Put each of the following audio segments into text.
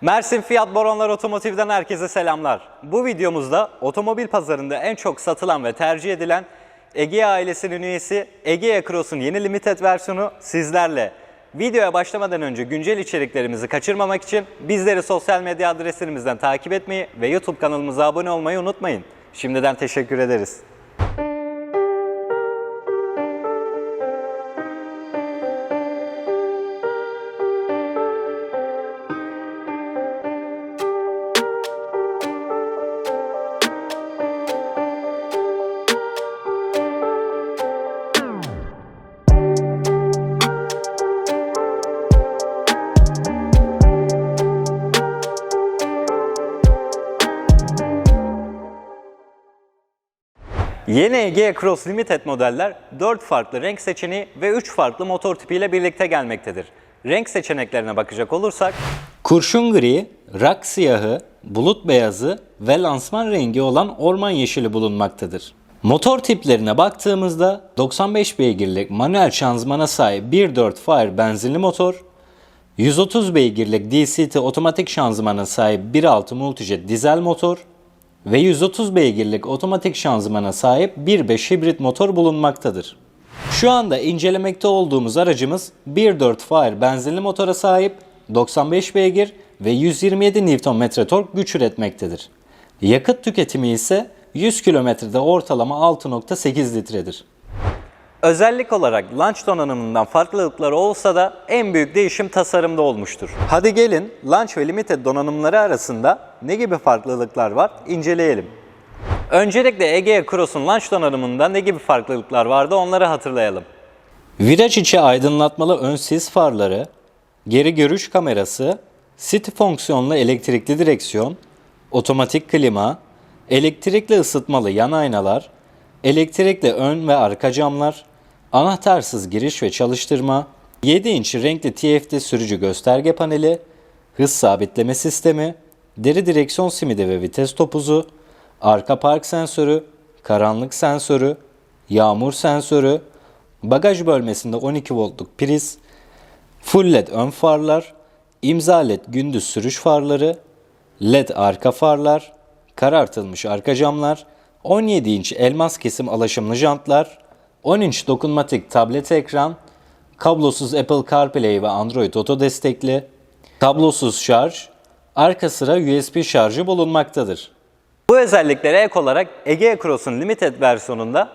Mersin Fiyat Boronlar Otomotiv'den herkese selamlar. Bu videomuzda otomobil pazarında en çok satılan ve tercih edilen Egea ailesinin üyesi Egea Cross'un yeni limited versiyonu sizlerle. Videoya başlamadan önce güncel içeriklerimizi kaçırmamak için bizleri sosyal medya adreslerimizden takip etmeyi ve YouTube kanalımıza abone olmayı unutmayın. Şimdiden teşekkür ederiz. Yeni Egea Cross Limited modeller 4 farklı renk seçeneği ve 3 farklı motor tipiyle birlikte gelmektedir. Renk seçeneklerine bakacak olursak kurşun gri, rak siyahı, bulut beyazı ve lansman rengi olan orman yeşili bulunmaktadır. Motor tiplerine baktığımızda 95 beygirlik manuel şanzımana sahip 1.4 Fire benzinli motor, 130 beygirlik DCT otomatik şanzımana sahip 1.6 Multijet dizel motor ve 130 beygirlik otomatik şanzımana sahip 1.5 hibrit motor bulunmaktadır. Şu anda incelemekte olduğumuz aracımız 1.4 Fire benzinli motora sahip 95 beygir ve 127 Nm tork güç üretmektedir. Yakıt tüketimi ise 100 kilometrede ortalama 6.8 litredir. Özellik olarak launch donanımından farklılıkları olsa da en büyük değişim tasarımda olmuştur. Hadi gelin launch ve limited donanımları arasında ne gibi farklılıklar var inceleyelim. Öncelikle Egea Cross'un launch donanımında ne gibi farklılıklar vardı onları hatırlayalım. Viraj içi aydınlatmalı ön sis farları, geri görüş kamerası, city fonksiyonlu elektrikli direksiyon, otomatik klima, elektrikli ısıtmalı yan aynalar, elektrikli ön ve arka camlar, anahtarsız giriş ve çalıştırma, 7 inç renkli TFT sürücü gösterge paneli, hız sabitleme sistemi, deri direksiyon simidi ve vites topuzu, arka park sensörü, karanlık sensörü, yağmur sensörü, bagaj bölmesinde 12 voltluk priz, full led ön farlar, imza led gündüz sürüş farları, led arka farlar, karartılmış arka camlar, 17 inç elmas kesim alaşımlı jantlar, 10 inç dokunmatik tablet ekran, kablosuz Apple CarPlay ve Android Auto destekli, kablosuz şarj, arka sıra USB şarjı bulunmaktadır. Bu özelliklere ek olarak Egea Cross'un Limited versiyonunda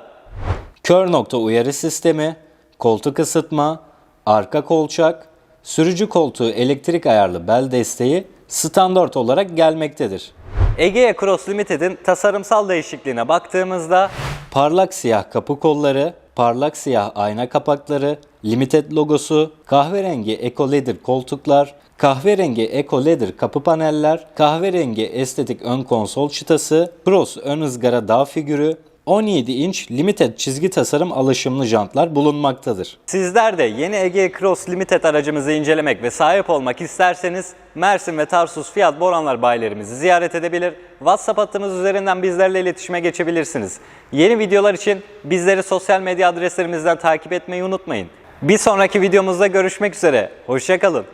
kör nokta uyarı sistemi, koltuk ısıtma, arka kolçak, sürücü koltuğu elektrik ayarlı bel desteği standart olarak gelmektedir. Egea Cross Limited'in tasarımsal değişikliğine baktığımızda parlak siyah kapı kolları, parlak siyah ayna kapakları, Limited logosu, kahverengi Eco Leather koltuklar, kahverengi Eco Leather kapı paneller, kahverengi estetik ön konsol çıtası, Cross ön ızgara dağ figürü, 17 inç limited çizgi tasarım alışımlı jantlar bulunmaktadır. Sizler de yeni Ege Cross Limited aracımızı incelemek ve sahip olmak isterseniz Mersin ve Tarsus Fiyat Boranlar bayilerimizi ziyaret edebilir. WhatsApp hattımız üzerinden bizlerle iletişime geçebilirsiniz. Yeni videolar için bizleri sosyal medya adreslerimizden takip etmeyi unutmayın. Bir sonraki videomuzda görüşmek üzere. Hoşçakalın.